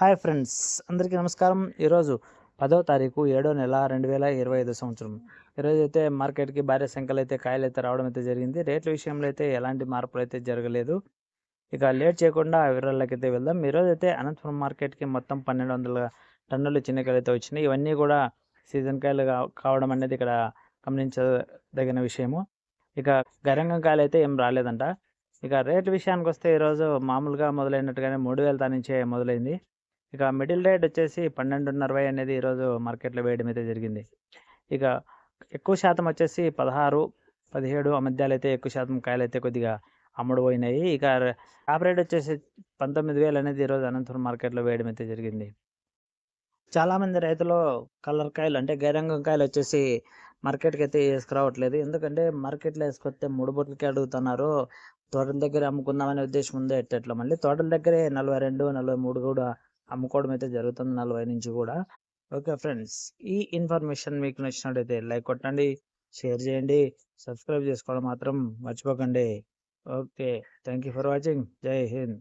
Hi friends అందరికీ నమస్కారం. ఈరోజు పదో తారీఖు ఏడో నెల రెండు వేల ఇరవై ఐదు సంవత్సరం. ఈరోజు అయితే మార్కెట్కి భారీ సంఖ్యలో అయితే కాయలు అయితే రావడం అయితే జరిగింది. రేట్ల విషయంలో అయితే ఎలాంటి మార్పులు అయితే జరగలేదు. ఇక లేట్ చేయకుండా వివరాలకి అయితే వెళ్దాం. ఈరోజు అయితే అనంతపురం మార్కెట్కి మొత్తం పన్నెండు వందల టన్నులు చిన్నకాయలు అయితే వచ్చినాయి. ఇవన్నీ కూడా సీజన్ కాయలు కా- కావడం అనేది ఇక్కడ గమనించదగిన విషయము. ఇక గరంగం కాయలు అయితే ఏం రాలేదంట. ఇక రేట్ విషయానికి వస్తే ఈరోజు మామూలుగా మొదలైనట్టుగానే మూడు వేల దా నుంచే మొదలైంది. ఇక మిడిల్ రేట్ వచ్చేసి పన్నెండున్నర అనేది ఈరోజు మార్కెట్లో వేయడం అయితే జరిగింది. ఇక ఎక్కువ శాతం వచ్చేసి పదహారు పదిహేడు ఆ అయితే ఎక్కువ శాతం కాయలు అయితే కొద్దిగా అమ్ముడు పోయినాయి ఇక టాప్ రేట్ వచ్చేసి పంతొమ్మిది వేలు అనేది ఈరోజు అనంతపురం మార్కెట్లో వేయడం అయితే జరిగింది. చాలామంది రైతులు కలర్ కాయలు అంటే గైరంగం కాయలు వచ్చేసి మార్కెట్కి అయితే వేసుకురావట్లేదు ఎందుకంటే మార్కెట్లో వేసుకొస్తే మూడు బొట్లకి అడుగుతున్నారు. తోటల దగ్గర అమ్ముకుందామనే ఉద్దేశం ఉందే ఎట్లా మళ్ళీ తోటల దగ్గరే నలభై రెండు నలభై మూడు కూడా అమ్ముకోవడం అయితే జరుగుతుంది నలభై నుంచి కూడా. ఓకే ఫ్రెండ్స్ ఈ ఇన్ఫర్మేషన్ మీకు నచ్చినట్టయితే లైక్ కొట్టండి షేర్ చేయండి సబ్స్క్రైబ్ చేసుకోవడం మాత్రం మర్చిపోకండి. Okay thank you for watching. Jai Hind.